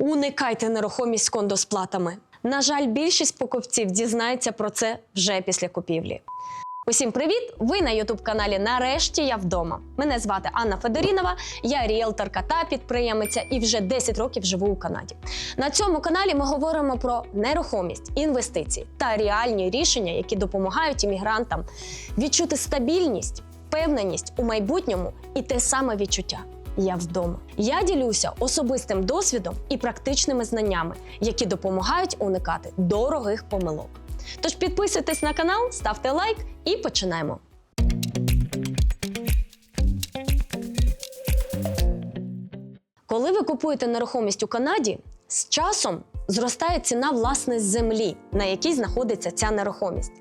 Уникайте нерухомість з кондосплатами. На жаль, більшість покупців дізнається про це вже після купівлі. Усім привіт! Ви на Ютуб-каналі Нарешті я вдома. Мене звати Анна Федорінова, я ріелторка та підприємиця і вже 10 років живу у Канаді. На цьому каналі ми говоримо про нерухомість, інвестиції та реальні рішення, які допомагають іммігрантам відчути стабільність, впевненість у майбутньому і те саме відчуття. Я вдома. Я ділюся особистим досвідом і практичними знаннями, які допомагають уникати дорогих помилок. Тож підписуйтесь на канал, ставте лайк і починаємо. Коли ви купуєте нерухомість у Канаді, з часом зростає ціна власне землі, на якій знаходиться ця нерухомість.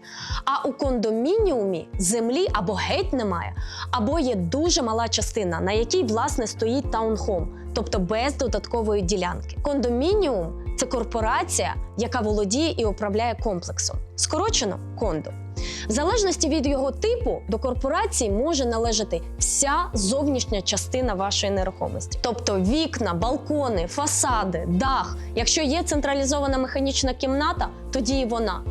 А у кондомініумі землі або геть немає, або є дуже мала частина, на якій власне стоїть таунхом, тобто без додаткової ділянки. Кондомініум це корпорація, яка володіє і управляє комплексом. Скорочено кондо. В залежності від його типу до корпорації може належати вся зовнішня частина вашої нерухомості, тобто вікна, балкони, фасади, дах. Якщо є централізована механічна кімната, тоді і вона,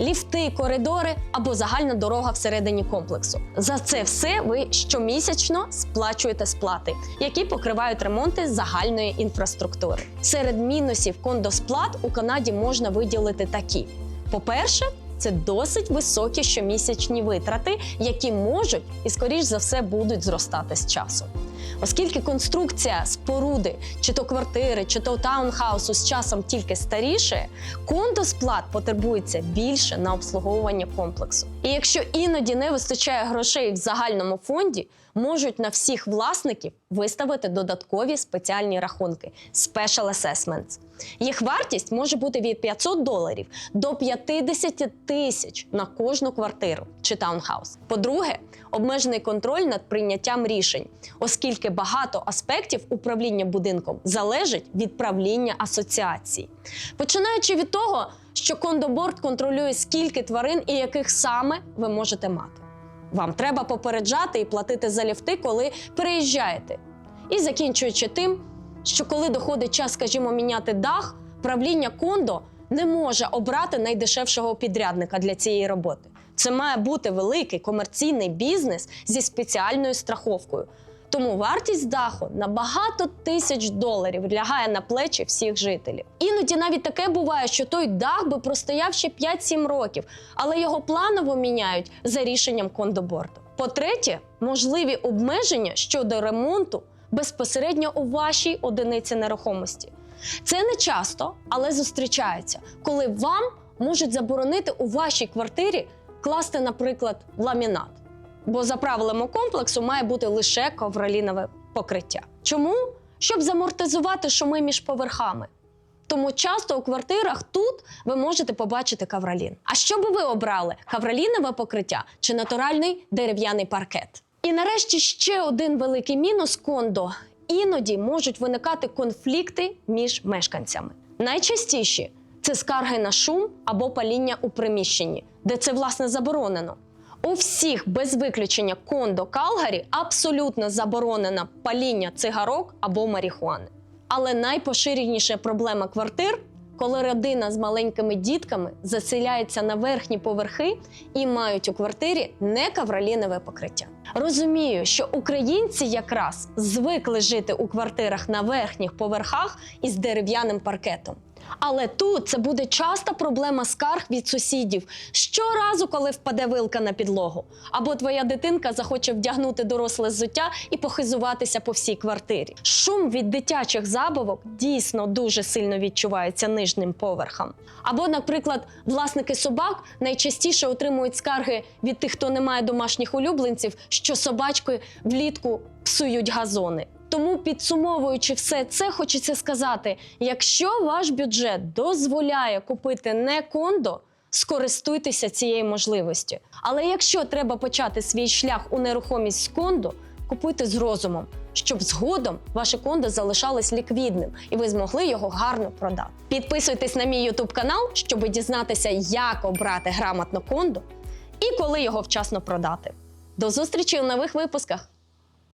ліфти, коридори або загальна дорога всередині комплексу. За це все ви щомісячно сплачуєте сплати, які покривають ремонти загальної інфраструктури. Серед мінусів кондосплат у Канаді можна виділити такі: по-перше, це досить високі щомісячні витрати, які можуть і, скоріш за все, будуть зростати з часом. Оскільки конструкція споруди, чи то квартири, чи то таунхаусу з часом тільки старіше, кондосплат потребується більше на обслуговування комплексу. І якщо іноді не вистачає грошей в загальному фонді, можуть на всіх власників виставити додаткові спеціальні рахунки Special Assessments. Їх вартість може бути від 500 доларів до 50 тисяч на кожну квартиру чи таунхаус. По-друге, обмежений контроль над прийняттям рішень, оскільки багато аспектів управління будинком залежить від правління асоціації. Починаючи від того, що кондоборд контролює скільки тварин і яких саме ви можете мати. Вам треба попереджати і платити за ліфти, коли переїжджаєте. І закінчуючи тим, що коли доходить час, скажімо, міняти дах, правління кондо не може обрати найдешевшого підрядника для цієї роботи. Це має бути великий комерційний бізнес зі спеціальною страховкою. Тому вартість даху на багато тисяч доларів лягає на плечі всіх жителів. Іноді навіть таке буває, що той дах би простояв ще 5-7 років, але його планово міняють за рішенням кондоборду. По-третє, можливі обмеження щодо ремонту безпосередньо у вашій одиниці нерухомості. Це не часто, але зустрічається, коли вам можуть заборонити у вашій квартирі класти, наприклад, ламінат. Бо за правилами комплексу має бути лише ковролінове покриття. Чому? Щоб замортизувати шуми між поверхами. Тому часто у квартирах тут ви можете побачити кавролін. А що би ви обрали? Кавролінове покриття чи натуральний дерев'яний паркет? І нарешті ще один великий мінус кондо. Іноді можуть виникати конфлікти між мешканцями. Найчастіші це скарги на шум або паління у приміщенні, де це власне заборонено. У всіх без виключення кондо Калгарі абсолютно заборонено паління цигарок або марихуани. Але найпоширеніша проблема квартир, коли родина з маленькими дітками заселяється на верхні поверхи і мають у квартирі не кавролінове покриття. Розумію, що українці якраз звикли жити у квартирах на верхніх поверхах із дерев'яним паркетом. Але тут це буде часта проблема скарг від сусідів щоразу, коли впаде вилка на підлогу, або твоя дитинка захоче вдягнути доросле взуття і похизуватися по всій квартирі. Шум від дитячих забавок дійсно дуже сильно відчувається нижнім поверхом. Або, наприклад, власники собак найчастіше отримують скарги від тих, хто не має домашніх улюбленців, що собачки влітку псують газони. Тому, підсумовуючи все це, хочеться сказати: якщо ваш бюджет дозволяє купити не кондо, скористуйтеся цією можливістю. Але якщо треба почати свій шлях у нерухомість з кондо, купуйте з розумом, щоб згодом ваше кондо залишалось ліквідним і ви змогли його гарно продати. Підписуйтесь на мій YouTube канал, щоб дізнатися, як обрати грамотно кондо і коли його вчасно продати. До зустрічі у нових випусках!